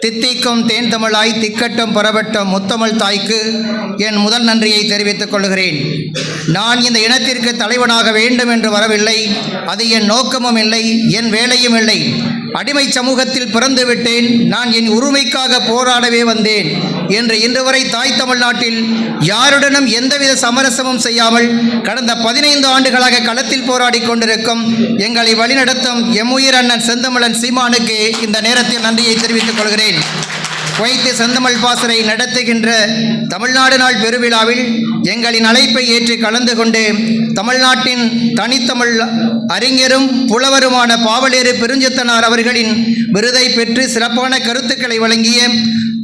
தித்திக்கும் தேன் தமிழாய் திக்கட்டும் பரவட்டும் முத்தமிழ் தாய்க்கு என் முதல் நன்றியை தெரிவித்துக் கொள்கிறேன். நான் இந்த இனத்திற்கு தலைவனாக வேண்டும் என்று வரவில்லை. அது என் நோக்கமும் இல்லை என் வேலையும் இல்லை. அடிமை சமூகத்தில் பிறந்து விட்டேன். நான் என் உரிமைக்காக போராடவே வந்தேன். என்று இன்று வரை தாய் தமிழ்நாட்டில் யாருடனும் எந்தவித சமரசமும் செய்யாமல் கடந்த பதினைந்து ஆண்டுகளாக களத்தில் போராடி கொண்டிருக்கும் எங்களை வழிநடத்தும் எம்முயிர் அண்ணன் செந்தமிழன் சீமானுக்கு இந்த நேரத்தில் நன்றியை தெரிவித்துக் கொள்கிறேன். குவைத்து செந்தமிழ் பாசறை நடத்துகின்ற தமிழ்நாடு நாள் பெருவிழாவில் எங்களின் அழைப்பை ஏற்று கலந்து கொண்டு தமிழ்நாட்டின் தனித்தமிழ் அறிஞரும் புலவருமான பாவலேறு பெருஞ்சித்தனார் அவர்களின் விருதை பெற்று சிறப்பான கருத்துக்களை வழங்கிய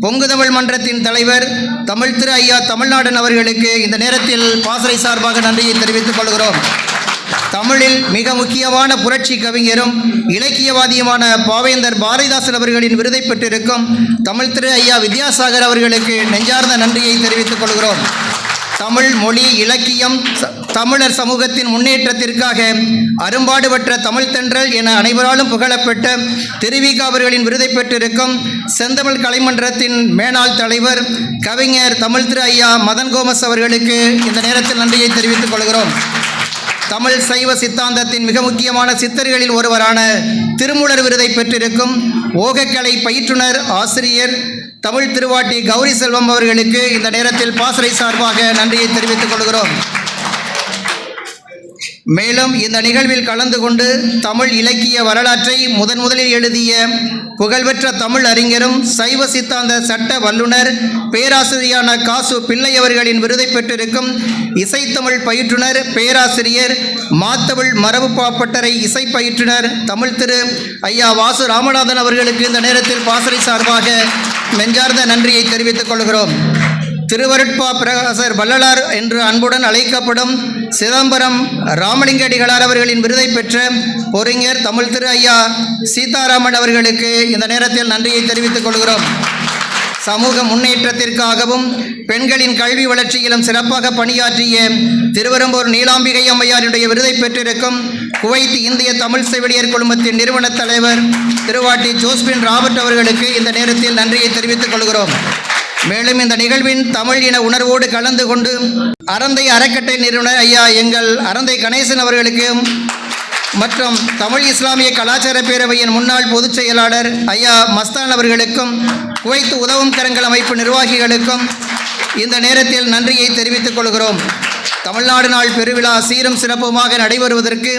பொங்கு தமிழ் மன்றத்தின் தலைவர் தமிழ் திரு ஐயா தமிழ்நாடன் அவர்களுக்கு இந்த நேரத்தில் பாசறை சார்பாக நன்றியை தெரிவித்துக் கொள்கிறோம். தமிழில் மிக முக்கியமான புரட்சி கவிஞரும் இலக்கியவாதியுமான பாவேந்தர் பாரதிதாசன் அவர்களின் விருதை பெற்றிருக்கும் தமிழ் திரு ஐயா வித்யாசாகர் அவர்களுக்கு நெஞ்சார்ந்த நன்றியை தெரிவித்துக் கொள்கிறோம். தமிழ் மொழி இலக்கியம் தமிழர் சமூகத்தின் முன்னேற்றத்திற்காக அரும்பாடுபற்ற தமிழ் தென்றல் என அனைவராலும் புகழப்பட்ட திருவிக அவர்களின் விருதை பெற்றிருக்கும் செந்தமிழ் கலைமன்றத்தின் மேனாள் தலைவர் கவிஞர் தமிழ் திரு ஐயா மதன் கோமஸ் அவர்களுக்கு இந்த நேரத்தில் நன்றியை தெரிவித்துக் கொள்கிறோம். தமிழ் சைவ சித்தாந்தத்தின் மிக முக்கியமான சித்தர்களில் ஒருவரான திருமூலர் விருதை பெற்றிருக்கும் ஓகக்கலை பயிற்றுனர் ஆசிரியர் தமிழ் திருவாட்டி கௌரி செல்வம் அவர்களுக்கு இந்த நேரத்தில் பாசறை சார்பாக நன்றியை தெரிவித்துக் கொள்கிறோம். மேலும் இந்த நிகழ்வில் கலந்து கொண்டு தமிழ் இலக்கிய வரலாற்றை முதன் முதலில் எழுதிய புகழ்பெற்ற தமிழ் அறிஞரும் சைவ சித்தாந்த சட்ட வல்லுனர் பேராசிரியரான காசு பிள்ளை அவர்களின் விருதை பெற்றிருக்கும் இசைத்தமிழ் பயிற்றுனர் பேராசிரியர் மாத்தமிழ் மரபு பட்டறை இசை பயிற்றுனர் தமிழ் திரு ஐயா வாசு ராமநாதன் அவர்களுக்கு இந்த நேரத்தில் பாசறை சார்பாக நெஞ்சார்ந்த நன்றியை தெரிவித்துக் கொள்கிறோம். திருவருட்பா பிரகாசர் வள்ளலார் என்று அன்புடன் அழைக்கப்படும் சிதம்பரம் ராமலிங்கடிகளார் அவர்களின் விருதை பெற்ற பொறிஞர் தமிழ் திரு ஐயா சீதாராமன் அவர்களுக்கு இந்த நேரத்தில் நன்றியை தெரிவித்துக் கொள்கிறோம். சமூக முன்னேற்றத்திற்காகவும் பெண்களின் கல்வி வளர்ச்சியிலும் சிறப்பாக பணியாற்றிய திருவரம்பூர் நீலாம்பிகை அம்மையாருடைய விருதை பெற்றிருக்கும் குவைத் இந்திய தமிழ் செவிலியர் குழுமத்தின் நிறுவனத் தலைவர் திருவாட்டி ஜோஸ்பின் ராபர்ட் அவர்களுக்கு இந்த நேரத்தில் நன்றியை தெரிவித்துக் கொள்கிறோம். மேலும் இந்த நிகழ்வின் தமிழ் இன உணர்வோடு கலந்து கொண்டு அறந்தை அறக்கட்டை நிறுவனர் ஐயா எங்கள் அறந்தை கணேசன் அவர்களுக்கும் மற்றும் தமிழ் இஸ்லாமிய கலாச்சார பேரவையின் முன்னாள் பொதுச் செயலாளர் ஐயா மஸ்தான் அவர்களுக்கும் குவைத்து உதவும் கரங்கள் அமைப்பு நிர்வாகிகளுக்கும் இந்த நேரத்தில் நன்றியை தெரிவித்துக் கொள்கிறோம். தமிழ்நாடு நாள் பெருவிழா சீரும் சிறப்புமாக நடைபெறுவதற்கு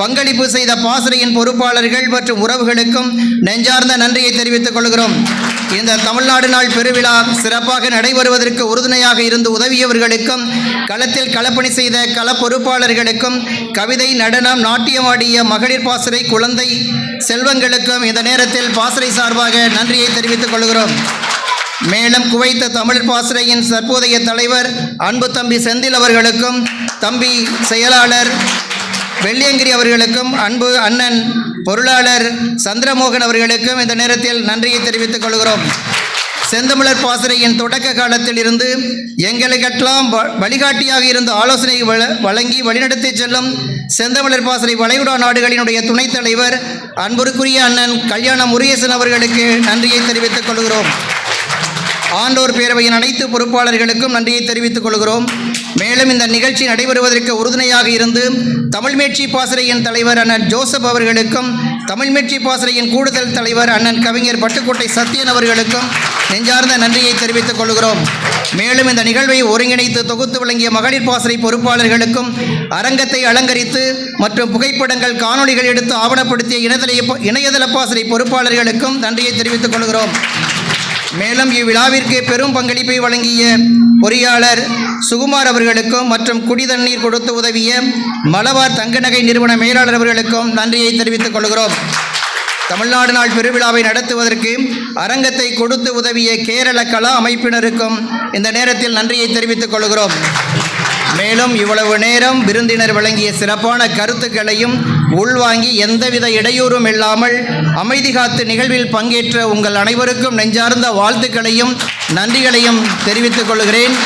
பங்களிப்பு செய்த பாசறையின் பொறுப்பாளர்கள் மற்றும் உறவுகளுக்கும் நெஞ்சார்ந்த நன்றியை தெரிவித்துக் கொள்கிறோம். இந்த தமிழ்நாடு நாள் பெருவிழா சிறப்பாக நடைபெறுவதற்கு உறுதுணையாக இருந்து உதவியவர்களுக்கும் களத்தில் களப்பணி செய்த கள பொறுப்பாளர்களுக்கும் கவிதை நடனம் நாட்டியமாடிய மகளிர் பாசறை குழந்தை செல்வங்களுக்கும் இந்த நேரத்தில் பாசறை சார்பாக நன்றியை தெரிவித்துக் கொள்கிறோம். மேலும் குவைத்த தமிழ் பாசறையின் தற்போதைய தலைவர் அன்பு தம்பி செந்தில் அவர்களுக்கும் தம்பி செயலாளர் வெள்ளியங்கிரி அவர்களுக்கும் அன்பு அண்ணன் பொருளாளர் சந்திரமோகன் அவர்களுக்கும் இந்த நேரத்தில் நன்றியை தெரிவித்துக் கொள்கிறோம். செந்தமிழர் பாசறையின் தொடக்க காலத்தில் இருந்து எங்களுக்கெல்லாம் வ- வழிகாட்டியாக இருந்த ஆலோசனை வழ- வழங்கி வழிநடத்தி செல்லும் செந்தமிழர் பாசறை வளைகுடா நாடுகளினுடைய துணைத் தலைவர் அன்புக்குரிய அண்ணன் கல்யாண முருகேசன் அவர்களுக்கு நன்றியை தெரிவித்துக் கொள்கிறோம். ஆண்டோர் பேரவையின் அனைத்து பொறுப்பாளர்களுக்கும் நன்றியை தெரிவித்துக் கொள்கிறோம். மேலும் இந்த நிகழ்ச்சி நடைபெறுவதற்கு உறுதுணையாக இருந்து தமிழ்மேட்சி பாசறையின் தலைவர் அண்ணன் ஜோசப் அவர்களுக்கும் தமிழ்மேட்சி பாசறையின் கூடுதல் தலைவர் அண்ணன் கவிஞர் பட்டுக்கோட்டை சத்யன் அவர்களுக்கும் நெஞ்சார்ந்த நன்றியை தெரிவித்துக் கொள்கிறோம். மேலும் இந்த நிகழ்வை ஒருங்கிணைத்து தொகுத்து வழங்கிய மகளிர் பாசறை பொறுப்பாளர்களுக்கும் அரங்கத்தை அலங்கரித்து மற்றும் புகைப்படங்கள் காணொளிகள் எடுத்து ஆவணப்படுத்திய இணையதள இணையதள பாசறை பொறுப்பாளர்களுக்கும் நன்றியை தெரிவித்துக் கொள்கிறோம். மேலும் இவ்விழாவிற்கு பெரும் பங்களிப்பை வழங்கிய பொறியாளர் சுகுமார் அவர்களுக்கும் மற்றும் குடி தண்ணீர் கொடுத்து உதவிய மலபார் தங்கநகை நிறுவன மேலாளர் அவர்களுக்கும் நன்றியை தெரிவித்துக் கொள்கிறோம். தமிழ்நாடு நாள் பெருவிழாவை நடத்துவதற்கு அரங்கத்தை கொடுத்து உதவிய கேரள கலா அமைப்பினருக்கும் இந்த நேரத்தில் நன்றியை தெரிவித்துக் கொள்கிறோம். மேலும் இவ்வளவு நேரம் விருந்தினர் வழங்கிய சிறப்பான கருத்துக்களையும் உள்வாங்கி எந்தவித இடையூறும் இல்லாமல் அமைதி காத்து நிகழ்வில் பங்கேற்ற உங்கள் அனைவருக்கும் நெஞ்சார்ந்த வாழ்த்துக்களையும் நன்றிகளையும் தெரிவித்துக் கொள்கிறேன்.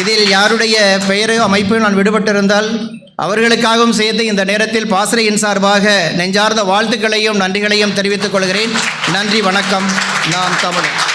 இதில் யாருடைய பெயரோ அமைப்பு நான் விடுபட்டிருந்தால் அவர்களுக்காகவும் சேர்த்து இந்த நேரத்தில் பாசறையின் சார்பாக நெஞ்சார்ந்த வாழ்த்துக்களையும் நன்றிகளையும் தெரிவித்துக் கொள்கிறேன். நன்றி வணக்கம். நான் தமிழன்